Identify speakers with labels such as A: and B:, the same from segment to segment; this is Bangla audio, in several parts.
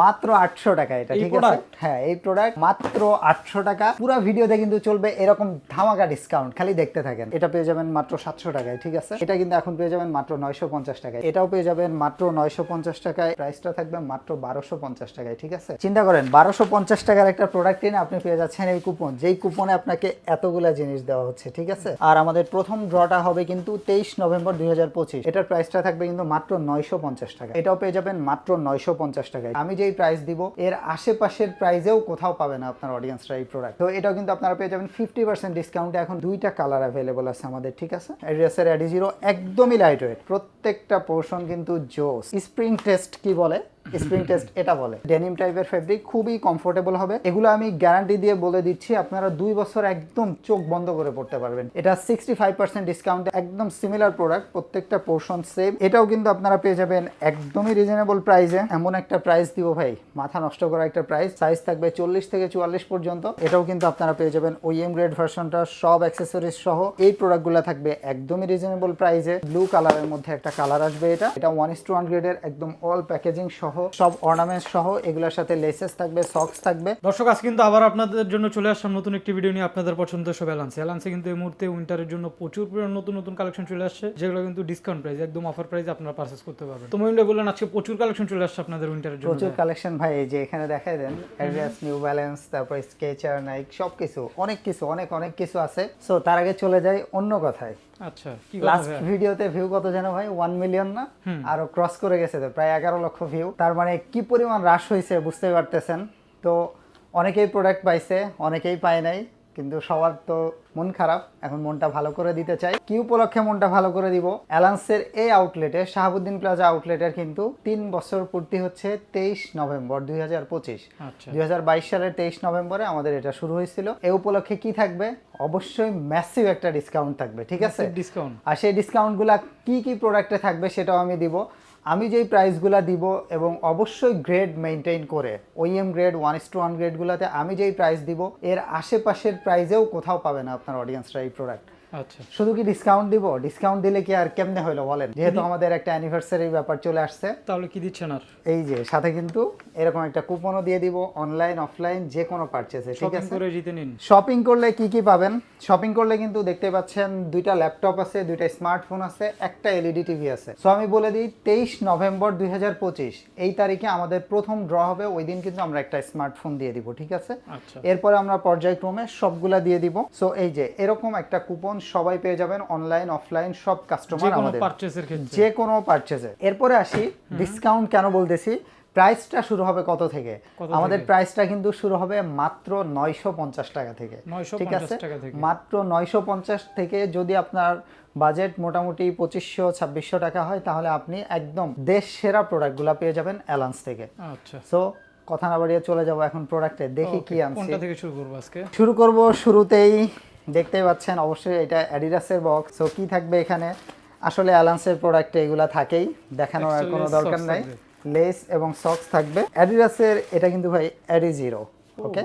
A: মাত্র আটশো টাকা এটা ঠিক আছে? হ্যাঁ এই প্রোডাক্ট মাত্র আটশো টাকা। পুরো ভিডিওতে কিন্তু চলবে এরকম ধামাকা ডিসকাউন্ট খালি দেখতে থাকেন। এটা পেয়ে যাবেন মাত্র সাতশো টাকায় ঠিক আছে? এটা কিন্তু এখন পেয়ে যাবেন মাত্র নয়শো পঞ্চাশ টাকায়। এটাও পেয়ে যাবেন মাত্র নয়শো পঞ্চাশ টাকায়। প্রাইসটা থাকবে মাত্র বারোশো পঞ্চাশ টাকায় ঠিক আছে? চিন্তা করেন বারোশো পঞ্চাশ টাকার একটা প্রোডাক্ট কিনে আপনি পেয়ে যাচ্ছেন এই কুপন যেই কুপনে আপনাকে এতগুলা জিনিস দেওয়া হচ্ছে ঠিক আছে? আর আমাদের প্রথম ড্রটা হবে কিন্তু তেইশ নভেম্বর দুই হাজার পঁচিশ। এটার প্রাইসটা থাকবে কিন্তু মাত্র নয়শো পঞ্চাশ টাকা এটাও পেয়ে যাবেন মাত্র নয়শো পঞ্চাশ টাকায়। আমি যেই প্রাইস দিব। এর আশেপাশের প্রাইজেও কোথাও পাবে না আপনার অডিয়েন্সরা এই প্রোডাক্ট তো এটাও কিন্তু আপনারা পেয়ে যাবেন ফিফটি পার্সেন্ট ডিসকাউন্টে এখন দুইটা কালার অ্যাভেলেবল আছে আমাদের, ঠিক আছে? অ্যাড্রেসের অ্যাডি জিরো একদমই লাইট ওয়েট প্রত্যেকটা পোর্শন কিন্তু জোস। স্প্রিং টেস্ট কি বলে? স্প্রিং টেস্ট এটা বলে। ডেনিম টাইপের ফেব্রিক খুবই কমফোর্টেবল হবে। এগুলো আমি গ্যারান্টি দিয়ে বলে দিচ্ছি, আপনারা দুই বছর একদম চোখ বন্ধ করে পড়তে পারবেন। এটা সিক্সটি ফাইভ পার্সেন্ট ডিসকাউন্ট একদম সিমিলার প্রোডাক্ট প্রত্যেকটা পোর্শন সেম এটাও কিন্তু আপনারা পেয়ে যাবেন একদমই রিজনেবল প্রাইসে এমন একটা প্রাইস দিব ভাই, মাথা নষ্ট করা একটা প্রাইস সাইজ থাকবে চল্লিশ থেকে চুয়াল্লিশ পর্যন্ত। এটাও কিন্তু আপনারা পেয়ে যাবেন ওইএম গ্রেড ভার্সনটা সব অ্যাক্সেসরিজ সহ। এই প্রোডাক্টগুলো থাকবে একদমই রিজনেবল প্রাইসে ব্লু কালারের মধ্যে একটা কালার আসবে এটা। এটা ওয়ান ইস টু ওয়ান গ্রেডের একদম অল প্যাকেজিং সহ। সব অর্নামেন্টস সহ এগুলোর সাথে লেসেস থাকবে সক্স থাকবে।
B: দর্শক আজ কিন্তু আবার আপনাদের জন্য চলে আসলাম নতুন একটি ভিডিও নিয়ে আপনাদের পছন্দ সব অ্যালান্সে অ্যালান্সে কিন্তু এই মুহূর্তে উইন্টারের জন্য প্রচুর পরিমাণ নতুন নতুন কালেকশন চলে আসছে যেগুলো কিন্তু ডিসকাউন্ট প্রাইস একদম অফার প্রাইস আপনারা পারচেস করতে পারবেন। তো মহিলা বললেন আজকে প্রচুর কালেকশন চলে আসছে আপনাদের উইন্টারের জন্য।
A: প্রচুর কালেকশন ভাই এই যে এখানে দেখাই দেন অ্যাডিডাস নিউ ব্যালেন্স তারপর স্কেচার নাইক সব কিছু অনেক কিছু অনেক অনেক কিছু আছে। সো তার আগে চলে যাই অন্য কথায়।
B: আচ্ছা
A: লাস্ট ভিডিওতে ভিউ কত যেন ভাই? ওয়ান মিলিয়ন না? আরও ক্রস করে গেছে তো প্রায় এগারো লক্ষ ভিউ তার মানে কি পরিমাণ হ্রাস হয়েছে বুঝতে পারতেছেন? তো অনেকেই প্রোডাক্ট পাইছে অনেকেই পায় নাই। কিন্তু সবার তো মন খারাপ। এখন মনটা ভালো করে দিতে চাই। কি উপলক্ষে মনটা ভালো করে দিব? অ্যালান্সের এই আউটলেটে শাহাবুদ্দিন প্লাজা আউটলেটের কিন্তু তিন বছর পূর্তি হচ্ছে তেইশ নভেম্বর দুই হাজার পঁচিশ।
B: আচ্ছা।
A: দুই হাজার বাইশ সালের তেইশ নভেম্বরে আমাদের এটা শুরু হয়েছিল। এই উপলক্ষে কি থাকবে? অবশ্যই ম্যাসিভ একটা ডিসকাউন্ট থাকবে ঠিক আছে?
B: ডিসকাউন্ট
A: আর সেই ডিসকাউন্টগুলো কি কি প্রোডাক্টে থাকবে সেটাও আমি দিব। আমি যেই প্রাইসগুলো দিব এবং অবশ্যই গ্রেড মেনটেন করে OEM grade one is to one গ্রেডগুলোতে আমি যেই প্রাইস দিব, এর আশেপাশের প্রাইজেও কোথাও পাবে না আপনার অডিয়েন্সরা এই প্রোডাক্ট শুধু কি ডিসকাউন্ট দিব? ডিসকাউন্ট দিলে কি আর কেমনে হলো বলেন? যেহেতু আমাদের একটা অ্যানিভার্সারি ব্যাপার চলে আসছে।
B: তাহলে কি দিচ্ছেন আর?
A: এই যে সাথে কিন্তু এরকম একটা কুপনও দিয়ে দিব অনলাইন অফলাইন যে কোনো পারচেসে ঠিক
B: শপিং
A: আছে?
B: করে জিতে নিন।
A: শপিং করলে কি কি পাবেন? শপিং করলে কিন্তু দেখতে পাচ্ছেন দুইটা ল্যাপটপ আছে দুইটা স্মার্টফোন আছে একটা এলইডি টিভি আছে। সো আমি বলে দিই তেইশ নভেম্বর দুই হাজার পঁচিশ এই তারিখে আমাদের প্রথম ড্র হবে ওই দিন কিন্তু আমরা একটা স্মার্টফোন দিয়ে দিব ঠিক আছে?
B: আচ্ছা।
A: এরপরে আমরা পর্যায়ক্রমে সবগুলা দিয়ে দিব। সো এই যে এরকম একটা কুপন সবাই পেয়ে যাবেন অনলাইন অফলাইন সব কাস্টমার আমাদের। যে কোনো পারচেজে এরপরে আসি ডিসকাউন্ট কেন বলতেছি? প্রাইসটা শুরু হবে কত থেকে? আমাদের প্রাইসটা কিন্তু শুরু হবে মাত্র নয়শো পঞ্চাশ টাকা থেকে। ঠিক আছে? মাত্র নয়শো পঞ্চাশ থেকে যদি আপনার বাজেট মোটামুটি পঁচিশশো ছাব্বিশশো টাকা হয় তাহলে আপনি একদম দেশ সেরা প্রোডাক্টগুলো পেয়ে যাবেন অ্যালান্স থেকে।
B: আচ্ছা।
A: সো কথা না বাড়িয়ে চলে যাব এখন প্রোডাক্টে দেখি কি আনছি।
B: কোনটা থেকে শুরু করব আজকে?
A: শুরু করব শুরুতেই দেখতেই পাচ্ছেন অবশ্যই এটা অ্যাডিডাসের বক্স সো কি থাকবে এখানে? আসলে অ্যালান্সের প্রোডাক্টে এগুলা থাকেই দেখানোর আর কোনো দরকার নাই। লেস এবং সক্স থাকবে। অ্যাডিডাসের এটা কিন্তু ভাই Adi zero okay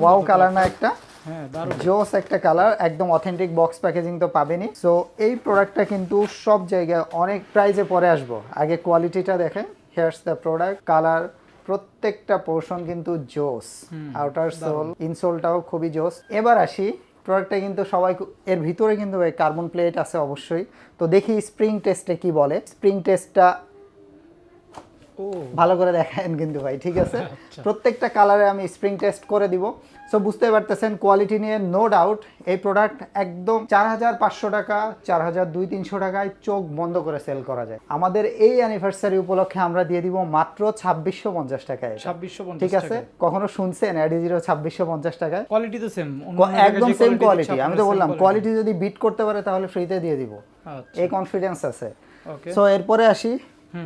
A: wow colour না একটা।
B: হ্যাঁ
A: জোস একটা কালার একদম অথেন্টিক বক্স প্যাকেজিং তো পাবেনই। সো এই প্রোডাক্টটা কিন্তু সব জায়গায় অনেক প্রাইজে পরে আসব। আগে কোয়ালিটিটা দেখেন হেয়ার্স দ্য প্রোডাক্ট কালার প্রত্যেকটা পোর্শন কিন্তু জোস আউটার সোল ইনসোলটাও খুবই জোস এবার আসি প্রোডাক্টটা কিন্তু সবাই এর ভিতরে কিন্তু কার্বন প্লেট আছে অবশ্যই। তো দেখি স্প্রিং টেস্টে কি বলে। স্প্রিং টেস্টটা
B: ও।
A: ভালো করে দেখেন কিন্তু ভাই ঠিক আছে?
B: আচ্ছা।
A: প্রত্যেকটা কালারে আমি স্প্রিং টেস্ট করে দিব। সো বুঝতে পারতেছেন কোয়ালিটি নিয়ে নো ডাউট এই প্রোডাক্ট একদম চার হাজার পাঁচশো টাকা চার হাজার দুই তিনশো টাকায় চোখ বন্ধ করে সেল করা যায়। আমাদের এই অ্যানিভার্সারি উপলক্ষে আমরা দিয়ে দিব মাত্র ছাব্বিশশো পঞ্চাশ টাকায়।
B: ছাব্বিশশো
A: ঠিক আছে? কখনো শুনছেন? অ্যাডি জিরো ছাব্বিশশো পঞ্চাশ টাকায়?
B: কোয়ালিটি তো সেম
A: একদম সেম কোয়ালিটি আমি তো বললাম কোয়ালিটি যদি বিট করতে পারে তাহলে ফ্রিতে দিয়ে দিব।
B: আচ্ছা।
A: এই কনফিডেন্স আছে। সো এরপরে আসি।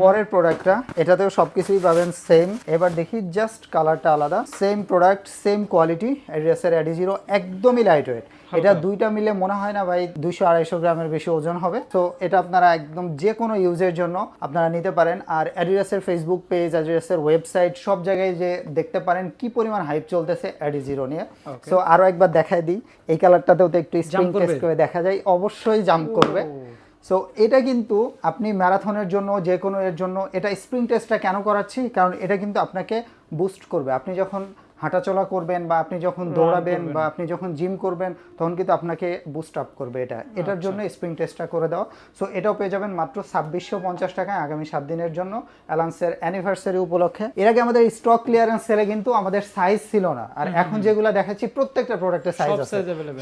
A: পরের প্রোডাক্টটা এটাতেও সবকিছুই পাবেন সেম এবার দেখি জাস্ট কালারটা আলাদা। সেম প্রোডাক্ট সেম কোয়ালিটি অ্যাড্রেসের অ্যাডি জিরো একদমই লাইট ওয়েট এটা দুইটা মিলে মনে হয় না ভাই দুইশো আড়াইশো গ্রামের বেশি ওজন হবে। তো এটা আপনারা একদম যে কোনো ইউজের জন্য আপনারা নিতে পারেন। আর অ্যাডিডাসের ফেসবুক পেজ অ্যাডিডাসের ওয়েবসাইট সব জায়গায় যে দেখতে পারেন কি পরিমাণ হাইপ চলতেছে অ্যাডি জিরো নিয়ে. সো আরও একবার দেখাই দিই। এই কালারটাতেও তো একটু স্প্রিং টেস্ট করে দেখা যায়। অবশ্যই জাম্প করবে। সো এটা কিন্তু আপনি ম্যারাথনের জন্য যে কোনো এর জন্য, এটা স্প্রিং টেস্টটা কেন করাচ্ছি? কারণ এটা কিন্তু আপনাকে বুস্ট করবে। আপনি যখন হাঁটাচলা করবেন বা আপনি যখন দৌড়াবেন বা আপনি যখন জিম করবেন তখন কিন্তু আপনাকে বুস্ট আপ করবে এটা। এটার জন্য স্প্রিং টেস্টটা করে দেওয়া সো এটাও পেয়ে যাবেন মাত্র ছাব্বিশশো পঞ্চাশ টাকায় আগামী সাত দিনের জন্য অ্যালান্সের অ্যানিভার্সারি উপলক্ষে। এর আগে আমাদের স্টক ক্লিয়ারেন্স সেলে কিন্তু আমাদের সাইজ ছিল না। আর এখন যেগুলো দেখাচ্ছি প্রত্যেকটা প্রোডাক্টের সাইজ আছে।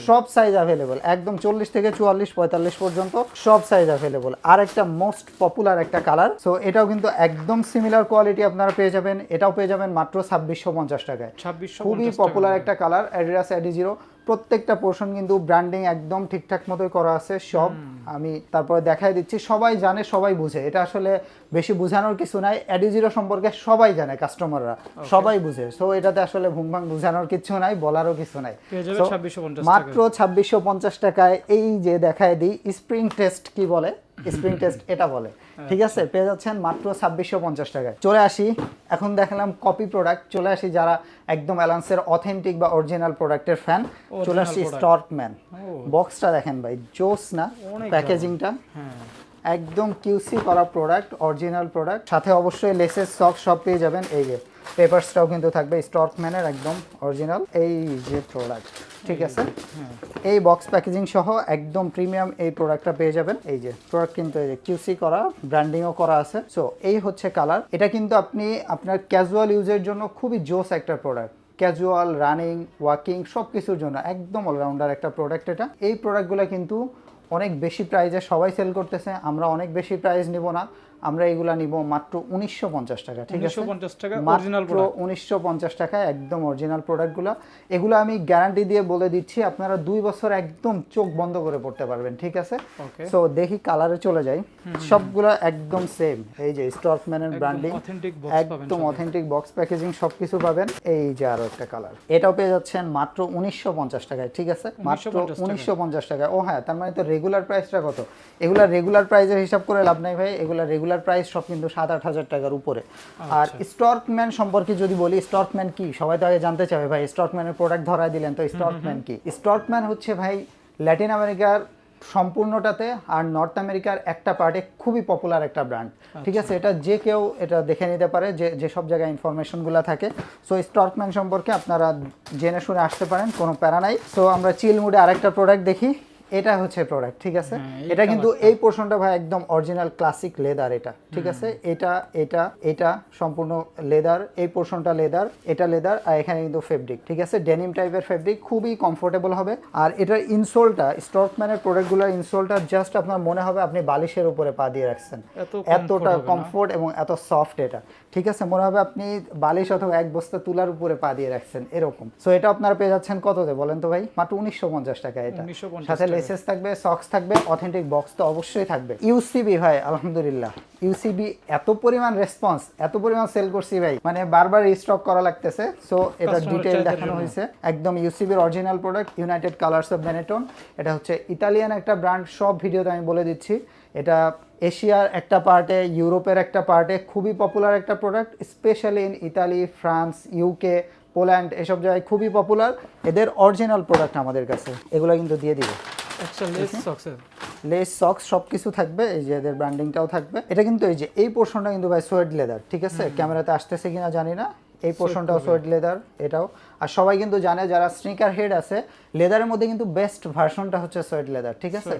A: সব সাইজ অ্যাভেলেবল একদম চল্লিশ থেকে চুয়াল্লিশ পঁয়তাল্লিশ পর্যন্ত সব সাইজ অ্যাভেলেবল আর একটা মোস্ট পপুলার একটা কালার সো এটাও কিন্তু একদম সিমিলার কোয়ালিটি আপনারা পেয়ে যাবেন। এটাও পেয়ে যাবেন মাত্র ছাব্বিশশো পঞ্চাশ টাকায়।
B: ছাব্বিশশো
A: খুবই পপুলার একটা কালার অ্যাডিডাস অ্যাডি জিরো প্রত্যেকটা পোর্শন কিন্তু ব্র্যান্ডিং একদম ঠিকঠাক মতোই করা আছে সব আমি তারপরে দেখাই দিচ্ছি সবাই জানে সবাই বুঝে। এটা আসলে বেশি বোঝানোর কিছু নাই। অ্যাডি জিরো সম্পর্কে সবাই জানে কাস্টমাররা সবাই বুঝে। সো এটাতে আসলে ভুংভাং বোঝানোর কিছু নাই বলারও কিছু নাই। মাত্র ছাব্বিশশো পঞ্চাশ টাকায় এই যে দেখায় দিই স্প্রিং টেস্ট কি বলে? স্প্রিং টেস্ট এটা বলে। ঠিক আছে? পেয়ে যাচ্ছেন মাত্র ছাব্বিশশো পঞ্চাশ টাকায়। চলে আসি। এখন দেখালাম কপি প্রোডাক্ট চলে আসি যারা একদম অ্যালান্সের অথেন্টিক বা অরিজিনাল প্রোডাক্টের ফ্যান চলে
B: আসি.
A: স্টর্কম্যান বক্সটা দেখেন ভাই জোস না? প্যাকেজিংটা একদম কিউসি করা প্রোডাক্ট অরিজিনাল প্রোডাক্ট সাথে অবশ্যই লেসের সক সব পেয়ে যাবেন। এই যে পেপারসটাও কিন্তু থাকবে স্টকম্যানের একদম অরিজিনাল। এই যে প্রোডাক্ট ঠিক আছে? এই বক্স প্যাকেজিং সহ একদম প্রিমিয়াম এই প্রোডাক্টটা পেয়ে যাবেন। এই যে প্রোডাক্ট কিন্তু এই যে কিউসি করা ব্র্যান্ডিংও করা আছে। সো এই হচ্ছে কালার এটা কিন্তু আপনি আপনার ক্যাজুয়াল ইউজের জন্য খুবই জোস একটা প্রোডাক্ট ক্যাজুয়াল রানিং ওয়াকিং সব কিছুর জন্য একদম অলরাউন্ডার একটা প্রোডাক্ট এটা। এই প্রোডাক্টগুলো কিন্তু অনেক বেশি প্রাইজে সবাই সেল করতেছে আমরা অনেক বেশি প্রাইস নিব না। আমরা এগুলা নিব মাত্র উনিশশো পঞ্চাশ টাকা ঠিক আছে?
B: টাকা
A: মাত্র উনিশশো পঞ্চাশ টাকায় একদম অরিজিনাল প্রোডাক্টগুলো এগুলো আমি গ্যারান্টি দিয়ে বলে দিচ্ছি আপনারা দুই বছর একদম চোখ বন্ধ করে পড়তে পারবেন ঠিক আছে? সো দেখি কালারে চলে যাই। সবগুলো একদম সেম এই যে স্টকম্যানের ব্র্যান্ডিং একদম অথেন্টিক বক্স প্যাকেজিং সবকিছু পাবেন। এই যে আরও একটা কালার এটাও পেয়ে যাচ্ছেন মাত্র উনিশশো পঞ্চাশ টাকায় ঠিক আছে? মাত্র উনিশশো পঞ্চাশ টাকায়। ও হ্যাঁ তার মানে তো রেগুলার প্রাইসটা কত? এগুলা রেগুলার প্রাইসের হিসাব করে লাভ নাই ভাই এগুলা রেগুলার প্রাইস সব কিন্তু সাত আট হাজার টাকার উপরে। আর
B: আচ্ছা।
A: স্টকম্যান সম্পর্কে যদি বলি স্টকম্যান কি? সবাই তো আগে জানতে চাবে ভাই স্টকম্যানের প্রোডাক্ট ধরায় দিলেন তো স্টকম্যান কি? স্টকম্যান হচ্ছে ভাই ল্যাটিন আমেরিকার সম্পূর্ণটাতে আর নর্থ আমেরিকার একটা পার্টে খুবই পপুলার একটা ব্র্যান্ড ঠিক আছে? এটা যে কেউ এটা দেখে নিতে পারে যে যেসব জায়গায় ইনফরমেশনগুলো থাকে। সো স্টকম্যান সম্পর্কে আপনারা জেনে শুনে আসতে পারেন কোনো প্যারা নাই। সো আমরা চিল মুডে আরেকটা প্রোডাক্ট দেখি। এটা হচ্ছে প্রোডাক্ট ঠিক আছে?
B: হ্যাঁ,
A: এটা কিন্তু এই পোর্শনটা ভাই একদম অরিজিনাল ক্লাসিক লেদার এটা ঠিক আছে? এটা এটা এটা সম্পূর্ণ লেদার এই পোর্শনটা লেদার এটা লেদার আর এখানে কিন্তু ফেব্রিক ঠিক আছে? ডেনিম টাইপের ফেব্রিক খুবই কমফোর্টেবল হবে। আর এটার ইনসোলটা স্টকম্যানের প্রোডাক্টগুলোর ইনসোলটা জাস্ট আপনার মনে হবে আপনি বালিশের উপরে পা দিয়ে রাখছেন। এতটা কমফোর্ট এবং এত সফট এটা ঠিক আছে? মনে হবে আপনি বালিশ অথবা এক বস্তা তুলার উপরে পা দিয়ে রাখছেন এরকম। সো এটা আপনারা পেয়ে যাচ্ছেন কততে বলেন তো ভাই? মাত্র উনিশশো পঞ্চাশ টাকা এটা। সাথে। লেসেস থাকবে সক্স থাকবে অথেন্টিক বক্স তো অবশ্যই থাকবে। ইউসিবি ভাই আলহামদুলিল্লাহ। ইউসিবি এত পরিমাণ রেসপন্স এত পরিমাণ সেল করছি ভাই। মানে বারবার রিস্টক করা লাগতেছে সো এটা ডিটেল দেখানো হয়েছে। একদম ইউসিবির original product United Colors of Benetton এটা হচ্ছে ইতালিয়ান একটা ব্র্যান্ড সব ভিডিওতে আমি বলে দিচ্ছি। এটা এশিয়ার একটা পার্টে ইউরোপের একটা পার্টে খুবই পপুলার একটা product specially in Italy France UK Poland এসব জায়গায় খুবই পপুলার এদের অরিজিনাল প্রোডাক্ট আমাদের কাছে। এগুলো কিন্তু দিয়ে দিবে।
B: লেস সক্সের
A: লেস সক্স সব কিছু থাকবে এই যে এদের ব্র্যান্ডিংটাও থাকবে। এটা কিন্তু এই যে এই পোর্শনটা কিন্তু ভাই সোয়েড লেদার ঠিক আছে? ক্যামেরাতে আসতেছে কিনা জানি না। এই পোর্শনটাও সোয়েড লেদার এটাও। আর সবাই কিন্তু জানে যারা স্নিকার হেড আছে লেদারের মধ্যে কিন্তু বেস্ট ভার্সনটা হচ্ছে সোয়েড লেদার ঠিক আছে?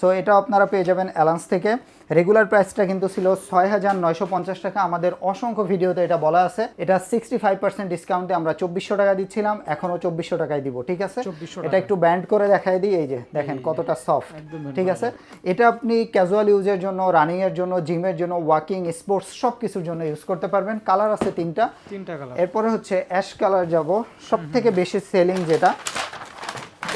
A: সো এটা আপনারা পেয়ে যাবেন অ্যালান্স থেকে। রেগুলার প্রাইসটা কিন্তু ছিল ছয় হাজার নয়শো পঞ্চাশ টাকা। আমাদের অসংখ্য ভিডিওতে এটা বলা আছে। এটা সিক্সটি ফাইভ পার্সেন্ট ডিসকাউন্টে আমরা চব্বিশশো টাকা দিচ্ছিলাম এখনও চব্বিশশো টাকায় দিব ঠিক আছে? এটা একটু ব্যান্ড করে দেখাই দিই এই যে দেখেন কতটা সফট ঠিক আছে? এটা আপনি ক্যাজুয়াল ইউজের জন্য রানিং এর জন্য জিমের জন্য ওয়াকিং স্পোর্টস সব কিছুর জন্য ইউজ করতে পারবেন। কালার আছে তিনটা।
B: তিনটা কালার
A: এরপরে হচ্ছে অ্যাশ কালার যাব সব থেকে বেশি সেলিং যেটা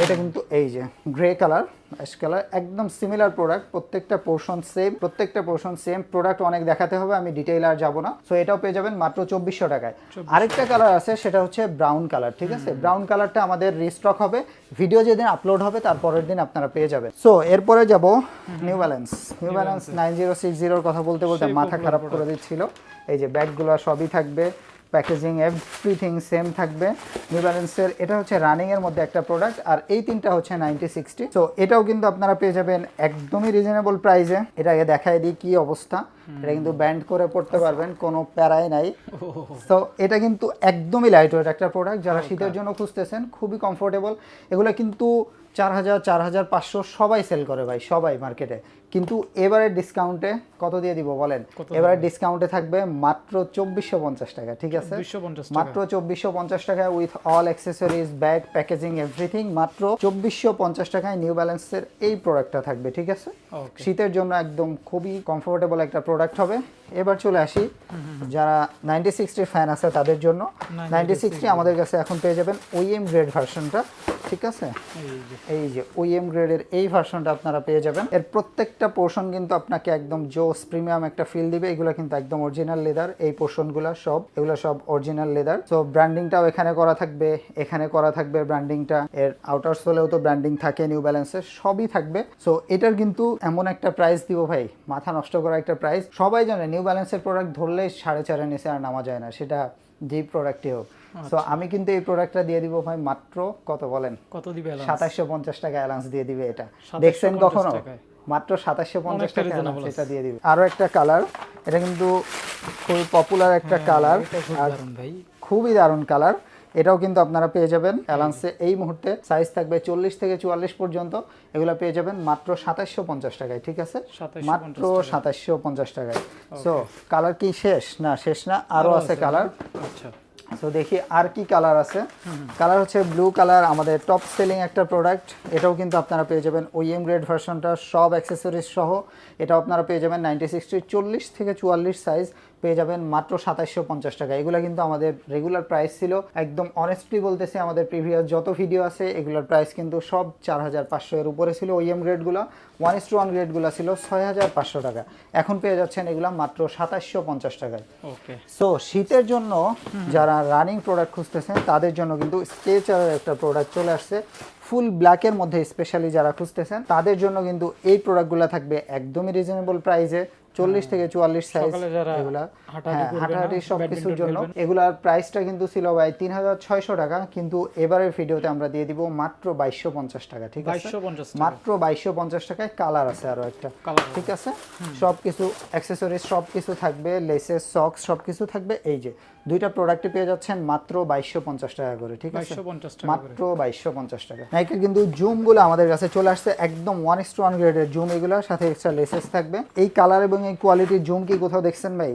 A: এটা কিন্তু এই যে গ্রে কালার অ্যাশ কালার একদম সিমিলার প্রোডাক্ট প্রত্যেকটা পোর্শন সেম প্রত্যেকটা পোর্শন সেম প্রোডাক্ট অনেক দেখাতে হবে আমি ডিটেইল আর যাব না। সো এটাও পেয়ে যাবেন মাত্র চব্বিশশো টাকায়। আরেকটা কালার আছে সেটা হচ্ছে ব্রাউন কালার ঠিক আছে? ব্রাউন কালারটা আমাদের রিস্টক হবে ভিডিও যেদিন আপলোড হবে তার পরের দিন আপনারা পেয়ে যাবেন। সো এরপরে যাব New Balance New Balance nine zero six জিরোর কথা বলতে বলতে মাথা খারাপ করে দিচ্ছিল। এই যে ব্যাগগুলো সবই থাকবে। প্যাকেজিং এভরিথিং সেম থাকবে। নিউ ব্যালেন্সের এটা হচ্ছে রানিংয়ের মধ্যে একটা প্রোডাক্ট আর এই তিনটা হচ্ছে নাইনটি সিক্সটি তো এটাও কিন্তু আপনারা পেয়ে যাবেন একদমই রিজনেবল প্রাইসে এটা আগে দেখাই দিই কি অবস্থা। এটা কিন্তু ব্যান্ড করে পড়তে পারবেন কোনো প্যারাই নাই। তো এটা কিন্তু একদমই লাইট ওয়েট একটা প্রোডাক্ট যারা শীতের জন্য খুঁজতেছেন খুবই কমফোর্টেবল এগুলো কিন্তু চার হাজার চার হাজার পাঁচশো সবাই সেল করে ভাই সবাই মার্কেটে কিন্তু এবারে ডিসকাউন্টে কত দিয়ে দিব বলেন? এবারে ডিসকাউন্টে থাকবে মাত্র চব্বিশশো পঞ্চাশ টাকা ঠিক আছে? মাত্র চব্বিশশো পঞ্চাশ টাকায় with all accessories bag packaging everything মাত্র চব্বিশশো পঞ্চাশ টাকায় নিউ ব্যালেন্সের এই প্রোডাক্টটা থাকবে ঠিক আছে? শীতের জন্য একদম খুবই কমফোর্টেবল একটা প্রোডাক্ট হবে। এবার চলে আসি যারা নাইনটি সিক্সটির ফ্যান আছে তাদের জন্য। নাইনটি সিক্সটি আমাদের কাছে এখন পেয়ে যাবেন ওইএম গ্রেড ভার্সনটা ঠিক আছে?
B: এই যে।
A: যে ওইএম গ্রেডের এই ভার্সনটা আপনারা পেয়ে যাবেন। এর প্রত্যেকটা পোর্শন কিন্তু আপনাকে একদম জোস প্রিমিয়াম একটা ফিল দিবে। এগুলো কিন্তু একদম অরিজিনাল লেদার এই পোর্শনগুলো সব এগুলো সব অরিজিনাল লেদার তো ব্র্যান্ডিংটাও এখানে করা থাকবে এখানে করা থাকবে ব্র্যান্ডিংটা এর আউটার সোলেও তো ব্র্যান্ডিং থাকে নিউ ব্যালেন্সের সবই থাকবে। সো এটার কিন্তু এমন একটা প্রাইস দিব ভাই মাথা নষ্ট করা একটা প্রাইস সবাই জানে নিউ ব্যালেন্সের প্রোডাক্ট ধরলেই সাড়ে চারের নিচে আর নামা যায় না সেটা যেই প্রোডাক্টই হোক। সো আমি কিন্তু এই প্রোডাক্টটা দিয়ে দিব ভাই মাত্র কত বলেন?
B: কত দিবে?
A: সাতাশশো পঞ্চাশ টাকা অ্যালান্স দিয়ে দিবে এটা। দেখছেন কখনো? মাত্র সাতাশশো পঞ্চাশ টাকা এটা দিয়ে দিবে। আরও একটা কালার এটা কিন্তু খুবই পপুলার একটা কালার আর
B: ভাই।
A: খুবই দারুণ কালার এটাও কিন্তু আপনারা পেয়ে যাবেন অ্যালান্সে এই মুহূর্তে সাইজ থাকবে চল্লিশ থেকে চুয়াল্লিশ পর্যন্ত। এগুলো পেয়ে যাবেন মাত্র সাতাশশো পঞ্চাশ টাকায় ঠিক আছে? মাত্র সাতাশশো পঞ্চাশ টাকায়। সো কালার কি শেষ? না শেষ না। আরও আছে কালার
B: আচ্ছা।
A: সো দেখি আর কি কালার আছে। কালার হচ্ছে ব্লু কালার আমাদের টপ সেলিং একটা প্রোডাক্ট এটাও কিন্তু আপনারা পেয়ে যাবেন ওইএম গ্রেড ভার্সনটা সব অ্যাক্সেসরিজ সহ। এটাও আপনারা পেয়ে যাবেন নাইনটি সিক্সটি চল্লিশ থেকে চুয়াল্লিশ সাইজ পেয়ে যাবেন মাত্র সাতাশশো পঞ্চাশ টাকা। এগুলো কিন্তু আমাদের রেগুলার প্রাইস ছিল। একদম অনেস্টলি বলতেছি আমাদের প্রিভিয়াস যত ভিডিও আছে এগুলোর প্রাইস কিন্তু সব চার হাজার পাঁচশো এর উপরে ছিল ওই ওইএম গ্রেডগুলো ওয়ান ইস টু ওয়ান গ্রেডগুলো ছিল ছয় হাজার পাঁচশো টাকা। এখন পেয়ে যাচ্ছেন এগুলো মাত্র সাতাশশো পঞ্চাশ টাকায়।
B: ওকে
A: সো শীতের জন্য যারা রানিং প্রোডাক্ট খুঁজতেছেন তাদের জন্য কিন্তু স্কেচারের একটা প্রোডাক্ট চলে আসছে। ফুল ব্ল্যাকের মধ্যে স্পেশালি যারা খুঁজতেছেন তাদের জন্য কিন্তু এই প্রোডাক্টগুলো থাকবে একদমই রিজনেবল প্রাইসে চল্লিশ থেকে চুয়াল্লিশ সাইজ এগুলা।
B: হাঁটাহাঁটি
A: হ্যাঁ
B: না,
A: সব কিছুর জন্য। এগুলার প্রাইসটা কিন্তু ছিল ভাই তিন হাজার ছয়শো টাকা কিন্তু এবারের ভিডিওতে আমরা দিয়ে দিব মাত্র বাইশশো পঞ্চাশ টাকা ঠিক আছে? মাত্র বাইশশো পঞ্চাশ টাকায় কালার আছে আরও একটা ঠিক আছে? সব কিছু অ্যাক্সেসরিজ সব কিছু থাকবে লেসেস সক্স সব কিছু থাকবে এই যে দুইটা প্রোডাক্টে পেয়ে যাচ্ছেন মাত্র বাইশশো পঞ্চাশ টাকা করে ঠিক আছে? মাত্র বাইশশো পঞ্চাশ টাকা। নাইকের কিন্তু জুমগুলো আমাদের কাছে চলে আসছে একদম ওয়ান ইস টু ওয়ান গ্রেডের জুম এগুলো সাথে এক্সট্রা লেসেস থাকবে। এই কালার এবং এই কোয়ালিটির জুম কি কোথাও দেখছেন ভাই?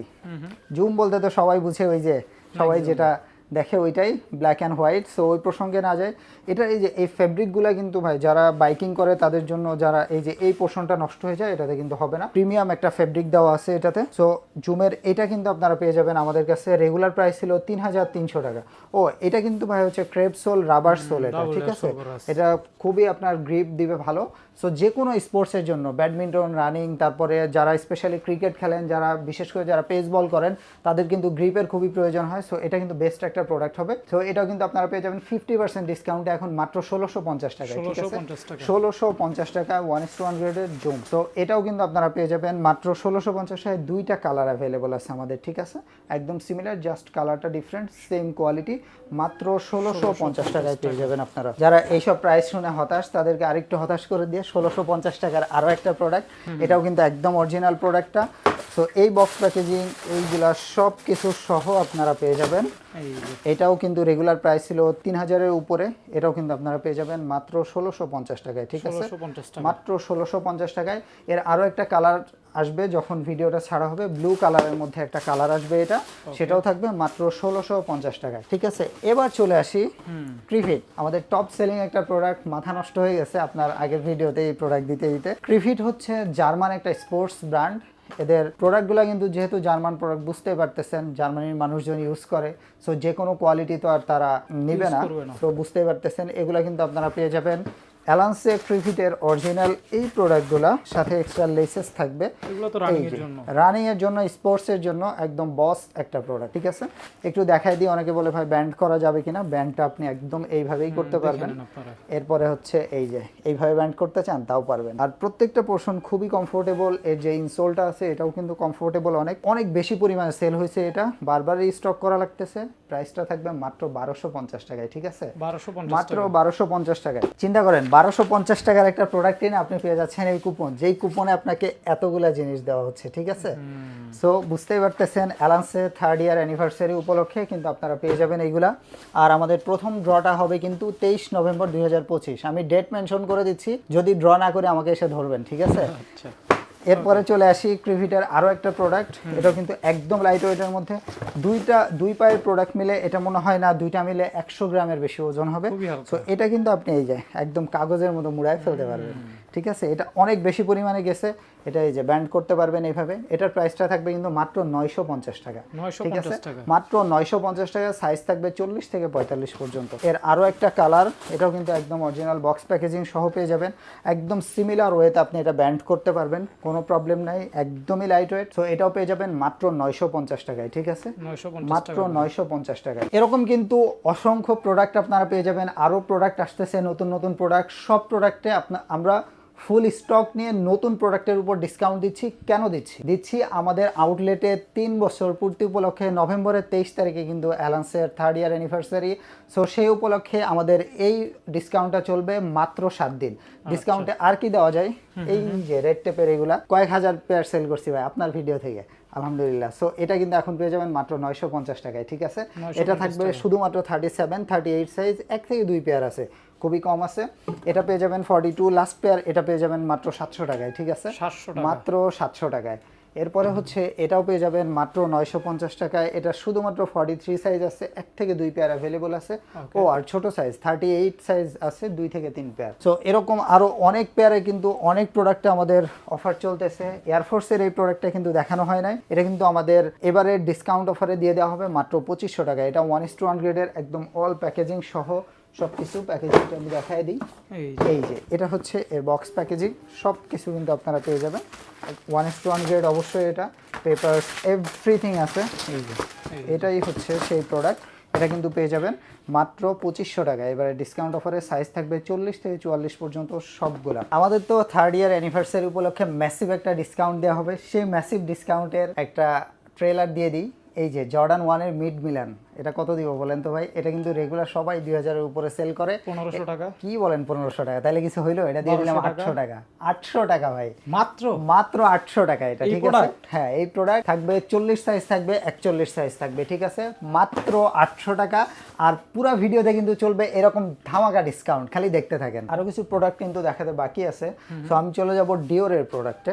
A: জুম বলতে তো সবাই বুঝে ওই যে সবাই যেটা দেখে ওইটাই ব্ল্যাক অ্যান্ড হোয়াইট সো ওই প্রসঙ্গে না যায়। এটা এই যে এই ফেব্রিকগুলো কিন্তু ভাই যারা বাইকিং করে তাদের জন্য যারা এই যে এই পোর্শনটা নষ্ট হয়ে যায় এটাতে কিন্তু হবে না। প্রিমিয়াম একটা ফেব্রিক দেওয়া আছে এটাতে। সো জুমের এটা কিন্তু আপনারা পেয়ে যাবেন আমাদের কাছে। রেগুলার প্রাইস ছিল তিন হাজার তিনশো টাকা। ও এটা কিন্তু ভাই হচ্ছে ক্রেপ সোল রাবার সোল এটা ঠিক আছে। এটা খুবই আপনার গ্রিপ দিবে ভালো। সো যে কোনো স্পোর্টসের জন্য ব্যাডমিন্টন রানিং তারপরে যারা স্পেশালি ক্রিকেট খেলেন যারা বিশেষ করে যারা পেস বল করেন তাদের কিন্তু গ্রিপের খুবই প্রয়োজন হয়। সো এটা কিন্তু বেস্ট একটা প্রোডাক্ট হবে। সো এটাও কিন্তু আপনারা পেয়ে যাবেন ফিফটি পার্সেন্ট ডিসকাউন্টে এখন মাত্র ষোলোশো পঞ্চাশ টাকা ঠিক আছে? ষোলোশো পঞ্চাশ টাকা ওয়ান ইস টু ওয়ান গ্রেডের জুম। তো এটাও কিন্তু আপনারা পেয়ে যাবেন মাত্র ষোলোশো পঞ্চাশ টাকায় দুইটা কালার অ্যাভেলেবল আছে আমাদের ঠিক আছে? একদম সিমিলার জাস্ট কালারটা ডিফারেন্ট সেম কোয়ালিটি মাত্র ষোলোশো পঞ্চাশ টাকায় পেয়ে যাবেন আপনারা। যারা এইসব প্রাইস শুনে হতাশ তাদেরকে আরেকটু হতাশ করে দিয়ে ষোলোশো পঞ্চাশ টাকার আরও একটা প্রোডাক্ট এটাও কিন্তু একদম অরিজিনাল প্রোডাক্টটা সো এই বক্স প্যাকেজিং এইগুলা সব কিছু সহ আপনারা পেয়ে যাবেন। এটাও কিন্তু রেগুলার প্রাইস ছিল তিন হাজারের উপরে। এটাও কিন্তু আপনারা পেয়ে যাবেন মাত্র ষোলোশো পঞ্চাশ টাকায় ঠিক আছে? মাত্র ষোলোশো পঞ্চাশ টাকায়। এর আরও একটা কালার আসবে যখন ভিডিওটা ছাড়া হবে ব্লু কালারের মধ্যে একটা কালার আসবে এটা। সেটাও থাকবে মাত্র ষোলোশো পঞ্চাশ টাকায় ঠিক আছে? এবার চলে আসি ক্রিফিট আমাদের টপ সেলিং একটা প্রোডাক্ট মাথা নষ্ট হয়ে গেছে আপনার আগের ভিডিওতে এই প্রোডাক্ট দিতে দিতে। ক্রিফিট হচ্ছে জার্মান একটা স্পোর্টস ব্র্যান্ড এদের প্রোডাক্টগুলো কিন্তু যেহেতু জার্মান প্রোডাক্ট বুঝতেই পারতেছেন জার্মানির মানুষজন ইউজ করে সো যে কোনো কোয়ালিটি তো আর তারা নেবে না
B: না।
A: তো বুঝতেই পারতেছেন এগুলো কিন্তু আপনারা পেয়ে যাবেন অ্যালান্সে ফ্রিফিটের অরিজিনাল এই প্রোডাক্টগুলো সাথে এক্সট্রা লেসেস থাকবে।
B: এগুলো তো রানিং এর জন্য।
A: রানিং এর জন্য স্পোর্টস এর জন্য একদম বস একটা প্রোডাক্ট ঠিক আছে? একটু দেখাই দিই অনেকে বলে ভাই ব্যান্ড করা যাবে কিনা? ব্যান্ডটা আপনি একদম এইভাবেই করতে পারবেন। এরপরে হচ্ছে এই যে এইভাবে ব্যান্ড করতে চান তাও পারবেন। আর প্রত্যেকটা পোর্শন খুবই কমফোর্টেবল এর যে ইনসোলটা আছে এটাও কিন্তু কমফোর্টেবল অনেক। অনেক বেশি পরিমাণে সেল হয়েছে এটা। বারবার স্টক করা লাগতেছে। প্রাইসটা থাকবে মাত্র বারোশো পঞ্চাশ টাকায় ঠিক আছে? মাত্র বারোশো পঞ্চাশ টাকায়। চিন্তা করেন বারোশো পঞ্চাশ টাকার একটা প্রোডাক্ট কিনে আপনি পেয়ে যাচ্ছেন এই কুপন যেই কুপনে আপনাকে এতগুলা জিনিস দেওয়া হচ্ছে ঠিক আছে? সো বুঝতেই পারতেছেন অ্যালান্সে থার্ড ইয়ার অ্যানিভার্সারি উপলক্ষে কিন্তু আপনারা পেয়ে যাবেন এইগুলা। আর আমাদের প্রথম ড্রটা হবে কিন্তু তেইশ নভেম্বর দুই হাজার পঁচিশ। আমি ডেট মেনশন করে দিচ্ছি যদি ড্র না করে আমাকে এসে ধরবেন ঠিক আছে?
B: আচ্ছা।
A: এরপরে চলে আসি ক্রিভিটার আরও একটা প্রোডাক্ট এটাও কিন্তু একদম লাইট ওয়েটের মধ্যে। দুইটা দুই পায়ের প্রোডাক্ট মিলে এটা মনে হয় না দুইটা মিলে একশো গ্রামের বেশি ওজন হবে। তো এটা কিন্তু আপনি এই যে একদম কাগজের মতো মুড়ায় ফেলতে পারবেন। ঠিক আছে? এটা অনেক বেশি পরিমাণে গেছে। এটা এই যে ব্যান্ড করতে পারবেন এইভাবে। এটার প্রাইসটা থাকবে কিন্তু মাত্র নয়শো পঞ্চাশ টাকা। ঠিক আছে? মাত্র নয়শো পঞ্চাশ টাকা সাইজ থাকবে চল্লিশ থেকে পঁয়তাল্লিশ পর্যন্ত। এর আরও একটা কালার এটাও কিন্তু একদম অরিজিনাল বক্স প্যাকেজিং সহ পেয়ে যাবেন। একদম সিমিলার ওয়েতে আপনি এটা ব্যান্ড করতে পারবেন কোনো প্রবলেম নাই একদমই লাইট ওয়েট সো এটাও পেয়ে যাবেন মাত্র নয়শো পঞ্চাশ টাকায় ঠিক আছে? মাত্র নয়শো পঞ্চাশ টাকায়। এরকম কিন্তু অসংখ্য প্রোডাক্ট আপনারা পেয়ে যাবেন। আরও প্রোডাক্ট আসতেছে নতুন নতুন প্রোডাক্ট সব প্রোডাক্টে আপনার আমরা ফুল স্টক নিয়ে নতুন প্রোডাক্টের উপর ডিসকাউন্ট দিচ্ছি। কেন দিচ্ছি? দিচ্ছি আমাদের আউটলেটে তিন বছর পূর্তি উপলক্ষে নভেম্বরের তেইশ তারিখে কিন্তু অ্যালান্সের থার্ড ইয়ার অ্যানিভার্সারি সো সেই উপলক্ষে আমাদের এই ডিসকাউন্টটা চলবে মাত্র সাত দিন। ডিসকাউন্টে আর কি দেওয়া যায়? এই যে রেড টেপের এগুলা কয়েক হাজার পেয়ার সেল করছি ভাই আপনার ভিডিও থেকে। আলহামদুলিল্লাহ। সো এটা কিন্তু এখন পেয়ে যাবেন মাত্র নয়শো পঞ্চাশ টাকায় ঠিক আছে? এটা থাকবে শুধুমাত্র thirty seven thirty eight size এক থেকে দুই পেয়ার আছে। খুবই কম আছে। এটা পেয়ে যাবেন ফর্টি টু লাস্ট পেয়ার এটা পেয়ে যাবেন মাত্র সাতশো টাকায় ঠিক আছে? মাত্র সাতশো টাকায়। এরপরে হচ্ছে এটাও পেয়ে যাবেন মাত্র নয়শো পঞ্চাশ টাকায়। এটা শুধুমাত্র ফর্টি থ্রি সাইজ আছে এক থেকে দুই পেয়ার অ্যাভেলেবল আছে। ও আর ছোট সাইজ থার্টি এইট সাইজ আছে দুই থেকে তিন পেয়ার সো এরকম আরও অনেক পেয়ারে কিন্তু অনেক প্রোডাক্টে আমাদের অফার চলতেছে। এয়ারফোর্সের এই প্রোডাক্টটা কিন্তু দেখানো হয় নাই। এটা কিন্তু আমাদের এবারে ডিসকাউন্ট অফারে দিয়ে দেওয়া হবে মাত্র পঁচিশশো টাকা এটা ওয়ান ইস টু ওয়ান গ্রেডের একদম অল প্যাকেজিং সহ সব কিছু প্যাকেজিংটা আমি দেখাই দিই।
B: এই
A: যে। এটা হচ্ছে এর বক্স প্যাকেজিং সব কিছু কিন্তু আপনারা পেয়ে যাবেন। One is to one grade অবশ্যই এটা। পেপারস এভরিথিং আছে। এই যে এটাই হচ্ছে সেই প্রোডাক্ট এটা কিন্তু পেয়ে যাবেন মাত্র পঁচিশশো টাকা। এবারে ডিসকাউন্ট অফারে সাইজ থাকবে চল্লিশ থেকে চুয়াল্লিশ পর্যন্ত সবগুলা। আমাদের তো থার্ড ইয়ার অ্যানিভার্সারি উপলক্ষে ম্যাসিভ একটা ডিসকাউন্ট দেওয়া হবে। সেই ম্যাসিভ ডিসকাউন্টের একটা ট্রেলার দিয়ে দিই। এই যে জর্ডান ওয়ানের মিড মিলান এটা কত দিব বলেন তো ভাই? এটা কিন্তু রেগুলার সবাই দুই হাজারের উপরে সেল করে।
B: পনেরোশো টাকা।
A: কি বলেন পনেরোশো টাকা? তাহলে কিছু হইল? এটা দিয়ে দিলাম আটশো টাকা। আটশো টাকা ভাই।
B: মাত্র?
A: মাত্র আটশো টাকা এটা ঠিক আছে? হ্যাঁ এই প্রোডাক্ট থাকবে চল্লিশ সাইজ থাকবে একচল্লিশ সাইজ থাকবে ঠিক আছে? মাত্র আটশো টাকা। আর পুরো ভিডিওতে কিন্তু চলবে এরকম ধামাকা ডিসকাউন্ট খালি দেখতে থাকেন। আরও কিছু প্রোডাক্ট কিন্তু দেখাতে বাকি আছে। তো আমি চলে যাব ডিওরের প্রোডাক্টে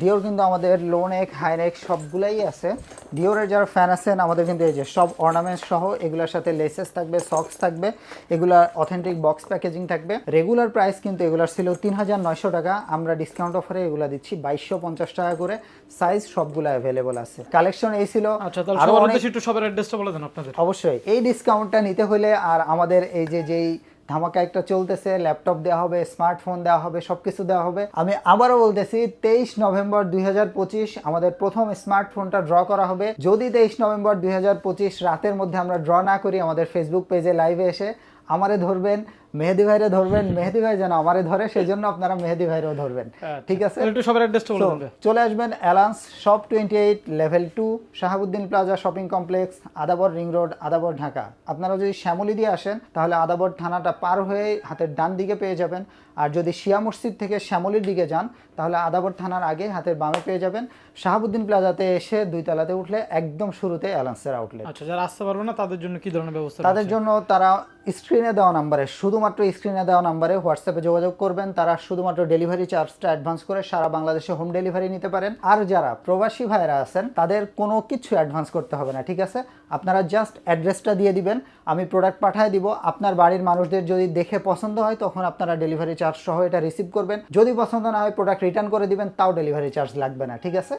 A: ডিওর কিন্তু আমাদের লো নেক হাই নেক সবগুলাই আছে। ডিওরের যারা ফ্যান আছেন আমাদের কিন্তু এই যে সব অর্নামেন্টস সহ এগুলোর সাথে লেসেস থাকবে সক্স থাকবে এগুলা অথেন্টিক বক্স প্যাকেজিং থাকবে। রেগুলার প্রাইস কিন্তু এগুলার ছিল তিন হাজার নয়শো টাকা। আমরা ডিসকাউন্ট অফারে এগুলা দিচ্ছি বাইশশো পঞ্চাশ টাকা করে। সাইজ সবগুলো অ্যাভেলেবল আছে। কালেকশন এই ছিল
B: আচ্ছা তাহলে
A: আরও
B: সবার
A: অনেক
B: উদ্দেশ্যে একটু সবার অ্যাড্রেসটা বলে দেন আপনাদের।
A: অবশ্যই। এই ডিসকাউন্টটা নিতে হলে আর আমাদের এই যে যেই ধামাকা একটা চলতেছে, ল্যাপটপ দেওয়া হবে, স্মার্টফোন দেওয়া হবে সব কিছু দেওয়া হবে। আমি আবারও বলতেছি, তেইশ নভেম্বর দুই হাজার পঁচিশ আমাদের প্রথম স্মার্টফোনটা ড্র করা হবে। যদি তেইশ নভেম্বর দুই হাজার পঁচিশ রাতের মধ্যে আমরা ড্র না করি, আমাদের ফেসবুক পেজে লাইভে এসে আমারে ধরবেন। মেহেদি ভাইরে ধরবেন মেহেদি ভাই যেন আমারে ধরে সেই জন্য আপনারা মেহেদি ভাইরেও ধরবেন। ঠিক আছে?
B: একটু সবার অ্যাড্রেসটা বলে
A: চলে আসবেন Allan's shop twenty eight level two Shahabuddin plaza shopping complex Adabor ring road Adabor Dhaka. আপনারা যদি শ্যামলি দিয়ে আসেন তাহলে আদাবর থানাটা পার হয়ে হাতের ডান দিকে পেয়ে যাবেন। আর যদি শিয়া মসজিদ থেকে শ্যামলির দিকে যান তাহলে আদাবর থানার আগে হাতের বামে পেয়ে যাবেন। শাহাবুদ্দিন প্লাজাতে এসে দুই তলাতে উঠলে একদম শুরুতে অ্যালান্সের আউটলেট
B: আচ্ছা যারা আসতে পারবে না তাদের জন্য কি ধরনের ব্যবস্থা
A: তাদের জন্য তারা স্ক্রিনে দেওয়া নাম্বারে শুধুমাত্র স্ক্রিনে দেওয়া নাম্বারে হোয়াটসঅ্যাপে যোগাযোগ করবেন। তারা শুধুমাত্র ডেলিভারি চার্জটা অ্যাডভান্স করে সারা বাংলাদেশে হোম ডেলিভারি নিতে পারেন। আর যারা প্রবাসী ভাইরা আছেন, তাদের কোনো কিছু অ্যাডভান্স করতে হবে না, ঠিক আছে? আপনারা জাস্ট অ্যাড্রেসটা দিয়ে দিবেন, আমি প্রোডাক্ট পাঠিয়ে দিব। আপনার বাড়ির মানুষদের যদি দেখে পছন্দ হয়, তখন আপনারা ডেলিভারি চার্জ সহ এটা রিসিভ করবেন। যদি পছন্দ না হয় প্রোডাক্ট রিটার্ন করে দিবেন, তাও ডেলিভারি চার্জ লাগবে না, ঠিক আছে?